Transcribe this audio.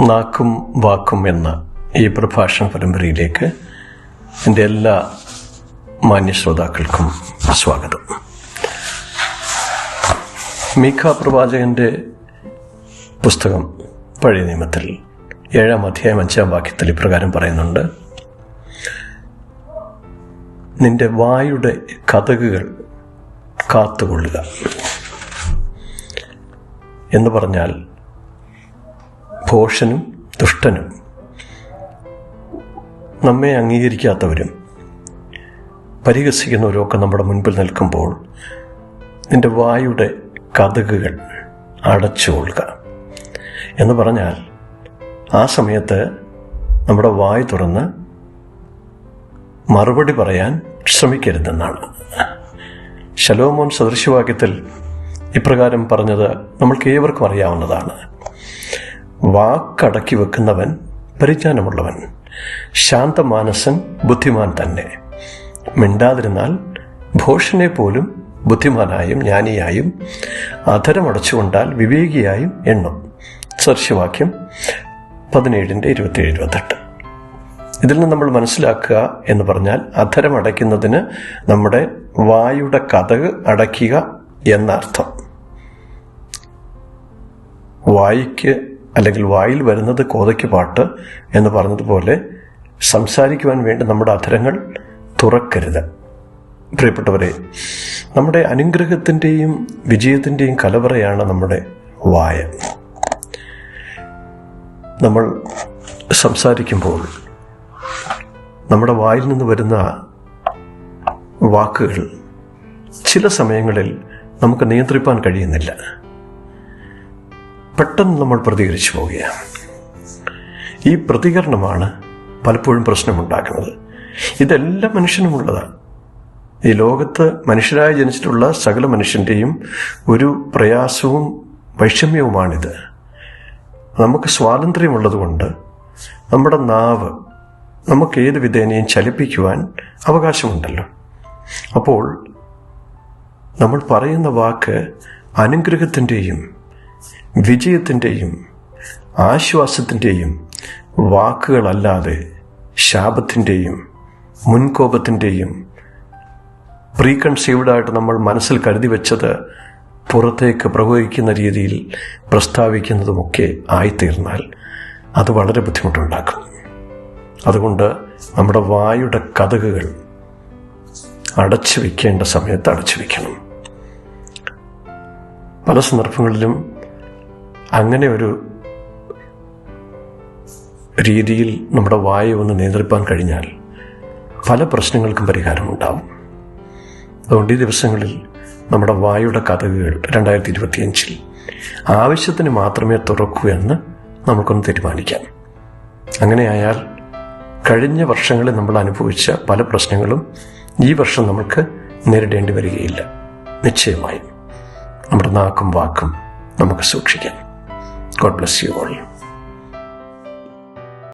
നാക്കും വാക്കും എന്ന ഈ പ്രഭാഷണ പരമ്പരയിലേക്ക് എന്റെ എല്ലാ മാന്യ ശ്രോതാക്കൾക്കും സ്വാഗതം. മീഖ പ്രവാചകന്റെ പുസ്തകം പഴയ നിയമത്തിൽ ഏഴാം അധ്യായം അഞ്ചാം വാക്യത്തിൽ ഇപ്രകാരം പറയുന്നുണ്ട് നിന്റെ വായുടെ കഥകുകൾ കാത്തുകൊള്ളുക എന്ന് പറഞ്ഞാൽ ഭോഷനും ദുഷ്ടനും. നമ്മെ അംഗീകരിക്കാത്തവരും പരിഹസിക്കുന്നവരുമൊക്കെ നമ്മുടെ മുൻപിൽ നിൽക്കുമ്പോൾ നിന്റെ വായുടെ കഥകുകൾ അടച്ചുകൊള്ളുക എന്ന് പറഞ്ഞാൽ ആ സമയത്ത് നമ്മുടെ വായ് തുറന്ന് മറുപടി പറയാൻ ശ്രമിക്കരുതെന്നാണ്. ശലോമോൻ സദൃശവാക്യത്തിൽ ഇപ്രകാരം പറഞ്ഞത് നമ്മൾക്ക് ഏവർക്കും അറിയാവുന്നതാണ്. വാക്കടക്കി വെക്കുന്നവൻ പരിജ്ഞാനമുള്ളവൻ. ശാന്തമാനസൻ ബുദ്ധിമാൻ തന്നെ. മിണ്ടാതിരുന്നാൽ ഭോഷനെ പോലും ബുദ്ധിമാനായും ജ്ഞാനിയായും അധരമടച്ചുകൊണ്ടാൽ വിവേകിയായും എണ്ണും. സദൃശവാക്യം പതിനേഴിന്റെ ഇരുപത്തിയേഴ് ഇരുപത്തെട്ട്. ഇതിൽ നിന്ന് നമ്മൾ മനസ്സിലാക്കുക എന്ന് പറഞ്ഞാൽ അധരം അടയ്ക്കുന്നതിന് നമ്മുടെ വായുടെ കഥക് അടയ്ക്കുക എന്നർത്ഥം. വായിക്ക് അല്ലെങ്കിൽ വായിൽ വരുന്നത് കോതയ്ക്ക് പാട്ട് എന്ന് പറഞ്ഞതുപോലെ സംസാരിക്കുവാൻ വേണ്ടി നമ്മുടെ അധരങ്ങൾ തുറക്കരുത്. പ്രിയപ്പെട്ടവരെ നമ്മുടെ അനുഗ്രഹത്തിന്റെയും വിജയത്തിന്റെയും കലവറയാണ് നമ്മുടെ വായ. നമ്മൾ സംസാരിക്കുമ്പോൾ നമ്മുടെ വായിൽ നിന്ന് വരുന്ന വാക്കുകൾ ചില സമയങ്ങളിൽ നമുക്ക് നിയന്ത്രിപ്പാൻ കഴിയുന്നില്ല. പെട്ടെന്ന് നമ്മൾ പ്രതികരിച്ചു പോവുകയാണ്. ഈ പ്രതികരണമാണ് പലപ്പോഴും പ്രശ്നമുണ്ടാക്കുന്നത്. ഇതെല്ലാം മനുഷ്യനുമുള്ളതാണ് ഈ ലോകത്ത് മനുഷ്യരായി ജനിച്ചിട്ടുള്ള സകല മനുഷ്യന്റെയും ഒരു പ്രയാസവും വൈഷമ്യവുമാണിത്. നമുക്ക് സ്വാതന്ത്ര്യമുള്ളതുകൊണ്ട് നമ്മുടെ നാവ് നമുക്ക് ഏത് വിധേനയും ചലിപ്പിക്കുവാൻ അവകാശമുണ്ടല്ലോ. അപ്പോൾ നമ്മൾ പറയുന്ന വാക്ക് അനുഗ്രഹത്തിന്റെയും വിജയത്തിന്റെയും ആശ്വാസത്തിന്റെയും വാക്കുകളല്ലാതെ ശാപത്തിന്റെയും മുൻകോപത്തിന്റെയും പ്രീകൺസീവ്ഡായിട്ട് നമ്മൾ മനസ്സിൽ കരുതി വെച്ചത് പുറത്തേക്ക് പ്രവഹിക്കുന്ന രീതിയിൽ പ്രസ്താവിക്കുന്നതുമൊക്കെ ആയിത്തീർന്നാൽ അത് വളരെ ബുദ്ധിമുട്ടുണ്ടാക്കും. അതുകൊണ്ട് നമ്മുടെ വായുടെ കഥകുകൾ അടച്ചു വയ്ക്കേണ്ട സമയത്ത് അടച്ചു വയ്ക്കണം പല സന്ദർഭങ്ങളിലും അങ്ങനെ ഒരു രീതിയിൽ നമ്മുടെ വായു ഒന്ന് നിയന്ത്രിപ്പാൻ കഴിഞ്ഞാൽ പല പ്രശ്നങ്ങൾക്കും പരിഹാരമുണ്ടാവും. അതുകൊണ്ട് ഈ ദിവസങ്ങളിൽ നമ്മുടെ വായുടെ കഥകുകൾ രണ്ടായിരത്തി ഇരുപത്തിയഞ്ചിൽ ആവശ്യത്തിന് മാത്രമേ തുറക്കൂ എന്ന് നമുക്കൊന്ന് തീരുമാനിക്കാം. അങ്ങനെയായാൽ കഴിഞ്ഞ വർഷങ്ങളിൽ നമ്മൾ അനുഭവിച്ച പല പ്രശ്നങ്ങളും ഈ വർഷം നമുക്ക് നേരിടേണ്ടി വരികയില്ല. നിശ്ചയമായും നമ്മുടെ നാക്കും വാക്കും നമുക്ക് സൂക്ഷിക്കാം. God bless you all.